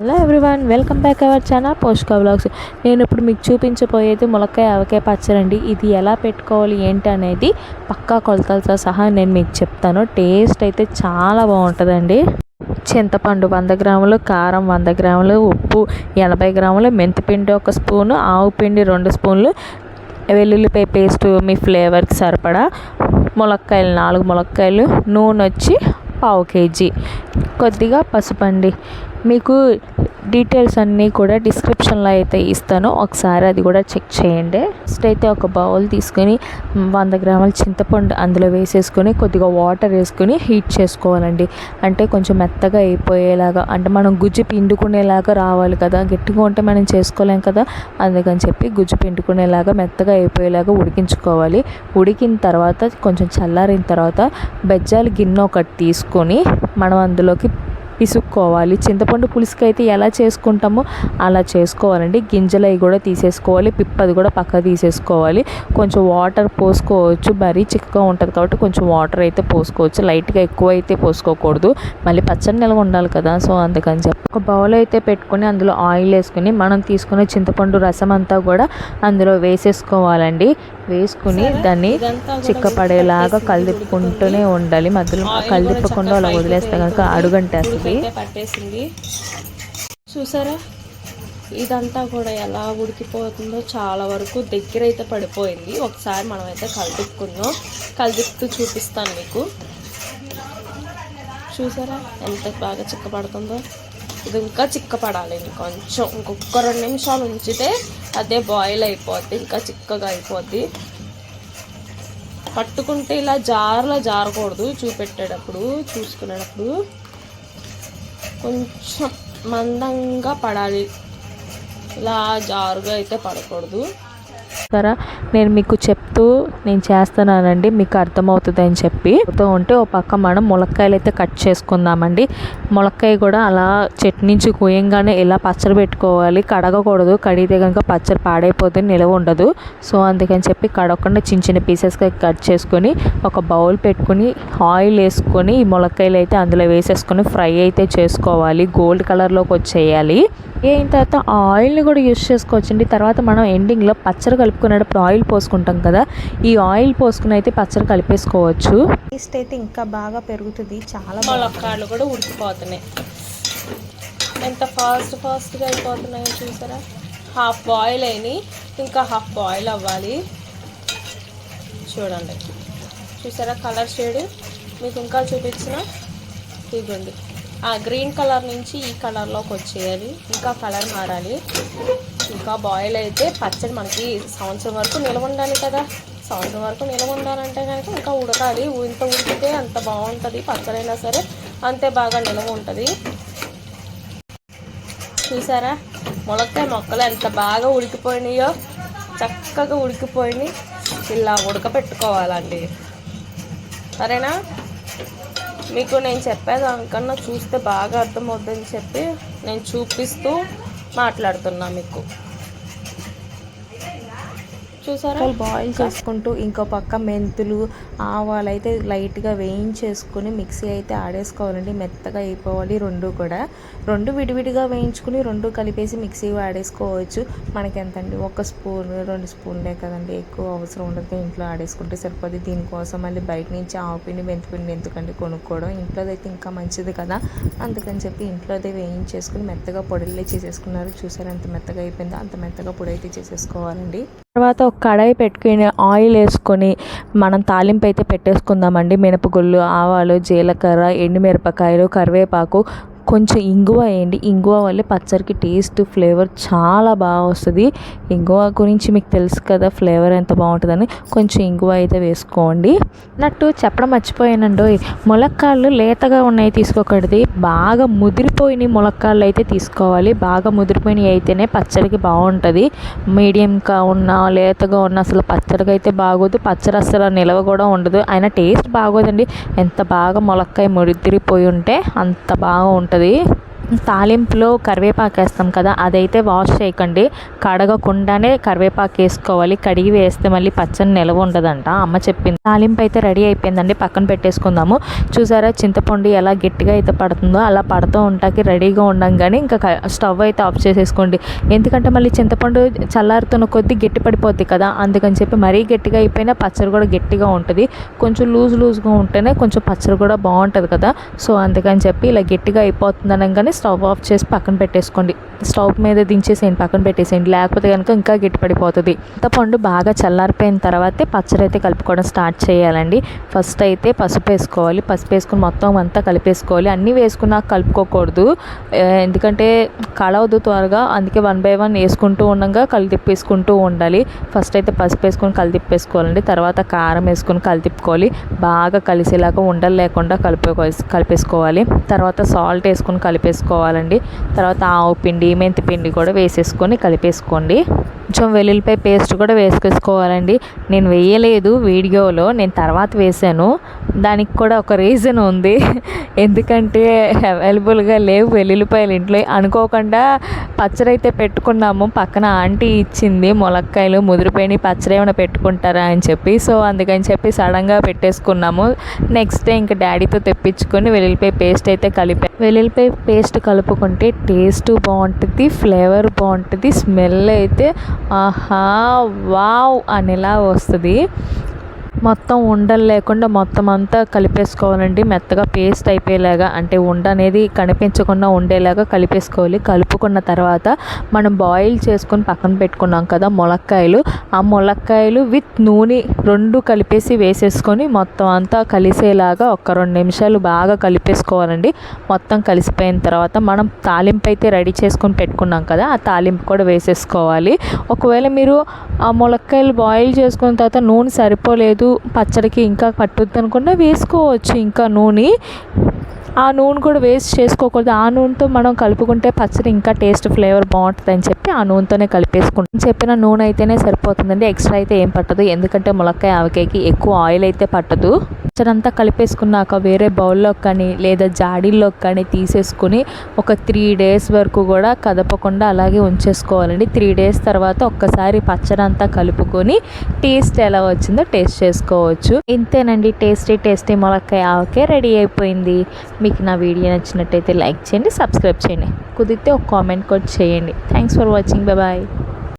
Hello everyone welcome back our channel Poshaka blogs నేను ఇప్పుడు మీకు చూపించబోయేది ములక్కాయ ఆవకాయ పచ్చడి ఇది ఎలా పెట్టుకోవాలి ఏంటి అనేది పక్కా కొలతలతో సహా నేను మీకు చెప్తాను. టేస్ట్ అయితే చాలా బాగుంటుందండి. చింతపండు వంద గ్రాములు కారం వంద గ్రాములు ఉప్పు ఎనభై గ్రాములు మెంతిపిండి ఒక స్పూను ఆవు పిండి రెండు స్పూన్లు వెల్లుల్లిపాయ పేస్ట్ మీ ఫ్లేవర్కి సరిపడా ములక్కాయలు నాలుగు ములక్కాయలు నూనె వచ్చి పావు కేజీ. కొద్దిగా పసుపండి. మీకు డీటెయిల్స్ అన్నీ కూడా డిస్క్రిప్షన్లో అయితే ఇస్తాను. ఒకసారి అది కూడా చెక్ చేయండి. ఫస్ట్ అయితే ఒక బౌల్ తీసుకొని వంద గ్రాముల చింతపండు అందులో వేసేసుకొని కొద్దిగా వాటర్ వేసుకొని హీట్ చేసుకోవాలండి. అంటే కొంచెం మెత్తగా అయిపోయేలాగా అంటే మనం గుజ్జు పిండుకునేలాగా రావాలి కదా. గట్టిగా ఉంటే మనం చేసుకోలేం కదా. అందుకని చెప్పి గుజ్జు పిండుకునేలాగా మెత్తగా అయిపోయేలాగా ఉడికించుకోవాలి. ఉడికిన తర్వాత కొంచెం చల్లారిన తర్వాత బెజ్జాలు గిన్నె ఒకటి తీసుకొని మనం అందులోకి పిసుక్కోవాలి. చింతపండు పులుసుకి అయితే ఎలా చేసుకుంటామో అలా చేసుకోవాలండి. గింజలు అవి కూడా తీసేసుకోవాలి. పిప్పది కూడా పక్క తీసేసుకోవాలి. కొంచెం వాటర్ పోసుకోవచ్చు. మరీ చిక్కగా ఉంటుంది కాబట్టి కొంచెం వాటర్ అయితే పోసుకోవచ్చు. లైట్గా ఎక్కువ అయితే పోసుకోకూడదు. మళ్ళీ పచ్చడి నిల్వ ఉండాలి కదా సో అందుకని చెప్పి. ఒక బౌల్ అయితే పెట్టుకొని అందులో ఆయిల్ వేసుకుని మనం తీసుకునే చింతపండు రసం అంతా కూడా అందులో వేసేసుకోవాలండి. వేసుకుని దాన్ని చిక్కపడేలాగా కలిదిప్పుకుంటూనే ఉండాలి. మధ్యలో కలిదిప్పకుండా అలా వదిలేస్తే కనుక అడుగంటేస్తుంది. అయితే పట్టేసింది. చూసారా? ఇదంతా కూడా ఎలా ఉడికిపోతుందో చాలా వరకు దగ్గర అయితే పడిపోయింది. ఒకసారి మనం అయితే కలిదిప్పుకుందాం కలిదిప్పుతూ చూపిస్తాను మీకు. చూసారా? ఎంత బాగా చిక్కపడుతుందో. ఇది ఇంకా చిక్కపడాలి కొంచెం. ఇంకొక రెండు నిమిషాలు ఉంచితే అదే బాయిల్ అయిపోద్ది. ఇంకా చిక్కగా అయిపోద్ది. పట్టుకుంటే ఇలా జారులా జారకూడదు చూపెట్టేటప్పుడు చూసుకునేటప్పుడు. కొంచెం మందంగా పడాలి. ఇలా జారుగా అయితే పడకూడదు. సరే నేను మీకు చెప్తూ నేను చేస్తున్నానండి మీకు అర్థమవుతుంది అని చెప్పి. తో ఉంటే ఓ పక్క మనం ములక్కాయలు అయితే కట్ చేసుకుందామండి. ములక్కాయ కూడా అలా చట్నీంచి కూయంగానే ఇలా పచ్చడి పెట్టుకోవాలి. కడగకూడదు. కడిగితే కనుక పచ్చడి పాడైపోతుంది నిలవ ఉండదు. సో అందుకని చెప్పి కడగకుండా చిన్న చిన్న పీసెస్గా కట్ చేసుకొని ఒక బౌల్ పెట్టుకొని ఆయిల్ వేసుకొని ఈ ములక్కాయలు అయితే అందులో వేసేసుకొని ఫ్రై అయితే చేసుకోవాలి. గోల్డ్ కలర్లోకి వచ్చేయాలి. అయిన తర్వాత ఆయిల్ని కూడా యూస్ చేసుకోవచ్చండి. తర్వాత మనం ఎండింగ్లో పచ్చడి కలుపుకునేటప్పుడు ఆయిల్ పోసుకుంటాం కదా ఈ ఆయిల్ పోసుకుని అయితే పచ్చడి కలిపేసుకోవచ్చు. టేస్ట్ అయితే ఇంకా బాగా పెరుగుతుంది. చాలా ములక్కాయలు కూడా ఉడికిపోతున్నాయి. ఎంత ఫాస్ట్ ఫాస్ట్గా అయిపోతున్నాయో చూసారా? హాఫ్ బాయిల్ అయినాయి. ఇంకా హాఫ్ బాయిల్ అవ్వాలి. చూడండి. చూసారా కలర్ షేడ్? మీకు ఇంకా చూపించిన? ఇదిగోండి. గ్రీన్ కలర్ నుంచి ఈ కలర్లోకి వచ్చేయాలి. ఇంకా కలర్ మారాలి. ఇంకా బాయిల్ అయితే పచ్చడి మనకి సంవత్సరం వరకు నిల్వ ఉండాలి కదా. సంవత్సరం వరకు నిలవ ఉండాలంటే కనుక ఇంకా ఉడకాలి. ఇంత ఉడికితే అంత బాగుంటుంది. పచ్చడైనా సరే అంతే బాగా నిలవ ఉంటుంది. చూసారా? ములక్కాయ మొక్కలు ఎంత బాగా ఉడికిపోయినాయో చక్కగా ఉడికిపోయినాయి. ఇలా ఉడకపెట్టుకోవాలండి సరేనా? మీకు నేను చెప్పేదానికన్నా చూస్తే బాగా అర్థమవుతుందని చెప్పి నేను చూపిస్తూ మాట్లాడుతున్నా మీకు. చూసారా? బాయిల్ చేసుకుంటూ ఇంకో పక్క మెంతులు ఆవాలు అయితే లైట్గా వేయించేసుకుని మిక్సీ అయితే ఆడేసుకోవాలండి. మెత్తగా అయిపోవాలి రెండు కూడా. రెండు విడివిడిగా వేయించుకుని రెండు కలిపేసి మిక్సీ ఆడేసుకోవచ్చు మనకి ఎంతండి ఒక స్పూన్ రెండు స్పూన్లే కదండి. ఎక్కువ అవసరం ఉండదు ఇంట్లో ఆడేసుకుంటే సరిపోద్ది. దీనికోసం మళ్ళీ బయట నుంచి ఆవు పిండి మెంతిపిండి ఎందుకంటే కొనుక్కోవడం? ఇంట్లోదైతే ఇంకా మంచిది కదా. అందుకని చెప్పి ఇంట్లోదే వేయించేసుకుని మెత్తగా పొడిలే చేసేసుకున్నారు. చూసారు ఎంత మెత్తగా అయిపోయిందో? అంత మెత్తగా పొడి అయితే చేసేసుకోవాలండి. తర్వాత ఒక కడాయి పెట్టుకుని ఆయిల్ వేసుకొని మనం తాలింపు అయితే పెట్టేసుకుందామండి. మినపగుళ్ళు ఆవాలు జీలకర్ర ఎండుమిరపకాయలు కరివేపాకు కొంచెం ఇంగువ వేయండి. ఇంగువ వల్ల పచ్చడికి టేస్ట్ ఫ్లేవర్ చాలా బాగా వస్తుంది. ఇంగువ గురించి మీకు తెలుసు కదా ఫ్లేవర్ ఎంత బాగుంటుందని. కొంచెం ఇంగువ అయితే వేసుకోండి. నట్టు చెప్పడం మర్చిపోయానండి ములక్కాళ్ళు లేతగా ఉన్నాయి తీసుకోకూడదు. బాగా ముదిరిపోయిన ములక్కాళ్ళు అయితే తీసుకోవాలి. బాగా ముదిరిపోయినవి అయితేనే పచ్చడికి బాగుంటుంది. మీడియంగా ఉన్న లేతగా ఉన్న అసలు పచ్చడికి అయితే బాగోదు. పచ్చడి అసలు నిలవ కూడా ఉండదు. అయినా టేస్ట్ బాగోదండి. ఎంత బాగా ములక్కాయ ముదిరిపోయి ఉంటే అంత బాగా ఉంటుంది parte de తాలింపులో కరివేపాకు వేస్తాం కదా అదైతే వాష్ చేయకండి. కడగకుండానే కరివేపాకు వేసుకోవాలి. కడిగి వేస్తే మళ్ళీ పచ్చని నిలవ ఉండదంట. అమ్మ చెప్పింది. తాలింపు అయితే రెడీ అయిపోయిందండి. పక్కన పెట్టేసుకుందాము. చూసారా చింతపండు ఎలా గట్టిగా అయితే పడుతుందో అలా పడుతూ ఉంటాకి రెడీగా ఉండంగానే ఇంకా స్టవ్ అయితే ఆఫ్ చేసేసుకోండి. ఎందుకంటే మళ్ళీ చింతపండు చల్లారుతున్న కొద్దీ గట్టి పడిపోద్ది కదా అందుకని చెప్పి మరీ గట్టిగా అయిపోయినా పచ్చడి కూడా గట్టిగా ఉంటుంది. కొంచెం లూజ్ లూజ్గా ఉంటేనే కొంచెం పచ్చడి కూడా బాగుంటుంది కదా. సో అందుకని చెప్పి ఇలా గట్టిగా అయిపోతుంది అనగానే స్టవ్ ఆఫ్ చేసి పక్కన పెట్టేసుకోండి. స్టవ్ మీద దించేసేయండి పక్కన పెట్టేసేయండి. లేకపోతే కనుక ఇంకా గిట్టుపడిపోతుంది. చింతపండు బాగా చల్లారిపోయిన తర్వాతే పచ్చడి అయితే కలుపుకోవడం స్టార్ట్ చేయాలండి. ఫస్ట్ అయితే పసుపు వేసుకోవాలి. పసుపు వేసుకుని మొత్తం అంతా కలిపేసుకోవాలి. అన్నీ వేసుకున్నాక కలుపుకోకూడదు. ఎందుకంటే కలవదు త్వరగా. అందుకే వన్ బై వన్ వేసుకుంటూ ఉండగా కలితిప్పేసుకుంటూ ఉండాలి. ఫస్ట్ అయితే పసుపు వేసుకొని కలితిప్పేసుకోవాలండి తర్వాత కారం వేసుకొని కలితిప్పుకోవాలి బాగా కలిసేలాగా ఉండలు లేకుండా కలిపే కలిపేసుకోవాలి. తర్వాత సాల్ట్ వేసుకొని కలిపేసుకోవాలండి. తర్వాత ఆవు పిండి మెంతి పిండి కూడా వేసేసుకొని కలిపేసుకోండి. కొంచెం వెల్లుల్లిపాయ పేస్ట్ కూడా వేసుకేసుకోవాలండి నేను వేయలేదు వీడియోలో నేను తర్వాత వేసాను. దానికి కూడా ఒక రీజన్ ఉంది. ఎందుకంటే అవైలబుల్గా లేవు వెల్లుల్లిపాయలు ఇంట్లో. అనుకోకుండా పచ్చడి అయితే పెట్టుకున్నాము. పక్కన ఆంటీ ఇచ్చింది ములక్కాయలు ముదిరిపోయిన పచ్చడి ఏమైనా పెట్టుకుంటారా అని చెప్పి. సో అందుకని చెప్పి సడన్గా పెట్టేసుకున్నాము. నెక్స్ట్ డే ఇంకా డాడీతో తెప్పించుకొని వెల్లుల్లిపాయ పేస్ట్ అయితే కలిపా. వెల్లుల్లిపాయ పేస్ట్ కలుపుకుంటే టేస్ట్ బాగుంటుంది ఫ్లేవర్ బాగుంటుంది స్మెల్ అయితే ఆహా వావ్ అనేలా వస్తుంది. మొత్తం ఉండలు లేకుండా మొత్తం అంతా కలిపేసుకోవాలండి. మెత్తగా పేస్ట్ అయిపోయేలాగా అంటే ఉండ అనేది కనిపించకుండా ఉండేలాగా కలిపేసుకోవాలి. కలుపుకున్న తర్వాత మనం బాయిల్ చేసుకొని పక్కన పెట్టుకున్నాం కదా ములక్కాయలు. ఆ ములక్కాయలు విత్ నూనె రెండు కలిపేసి వేసేసుకొని మొత్తం అంతా కలిసేలాగా ఒక రెండు నిమిషాలు బాగా కలిపేసుకోవాలండి. మొత్తం కలిసిపోయిన తర్వాత మనం తాలింపు అయితే రెడీ చేసుకొని పెట్టుకున్నాం కదా ఆ తాలింపు కూడా వేసేసుకోవాలి. ఒకవేళ మీరు ఆ ములక్కాయలు బాయిల్ చేసుకున్న తర్వాత నూనె సరిపోలేదు పచ్చడికి ఇంకా పట్టుద్ది అనుకున్నా వేసుకోవచ్చు. ఇంకా నూనె ఆ నూనె కూడా వేస్ట్ చేసుకోకూడదు. ఆ నూనెతో మనం కలుపుకుంటే పచ్చడి ఇంకా టేస్ట్ ఫ్లేవర్ బాగుంటుంది అని చెప్పి ఆ నూనెతోనే కలిపేసుకుంటాం. చెప్పిన నూనె అయితేనే సరిపోతుందండి. ఎక్స్ట్రా అయితే ఏం పట్టదు. ఎందుకంటే ములక్కాయ ఆవకాయకి ఎక్కువ ఆయిల్ అయితే పట్టదు. పచ్చడి అంతా కలిపేసుకున్నాక వేరే బౌల్లో కానీ లేదా జాడీల్లో కానీ తీసేసుకుని ఒక త్రీ డేస్ వరకు కూడా కదపకుండా అలాగే ఉంచేసుకోవాలండి. త్రీ డేస్ తర్వాత ఒక్కసారి పచ్చడి అంతా కలుపుకొని టేస్ట్ ఎలా వచ్చిందో టేస్ట్ చేసుకోవచ్చు. ఇంతేనండి. టేస్టీ టేస్టీ మొలక్కాయ ఆవకే రెడీ అయిపోయింది. మీకు నా వీడియో నచ్చినట్టయితే లైక్ చేయండి సబ్స్క్రైబ్ చేయండి. కుదిరితే ఒక కామెంట్ కూడా చేయండి. Thanks for watching. బాయ్.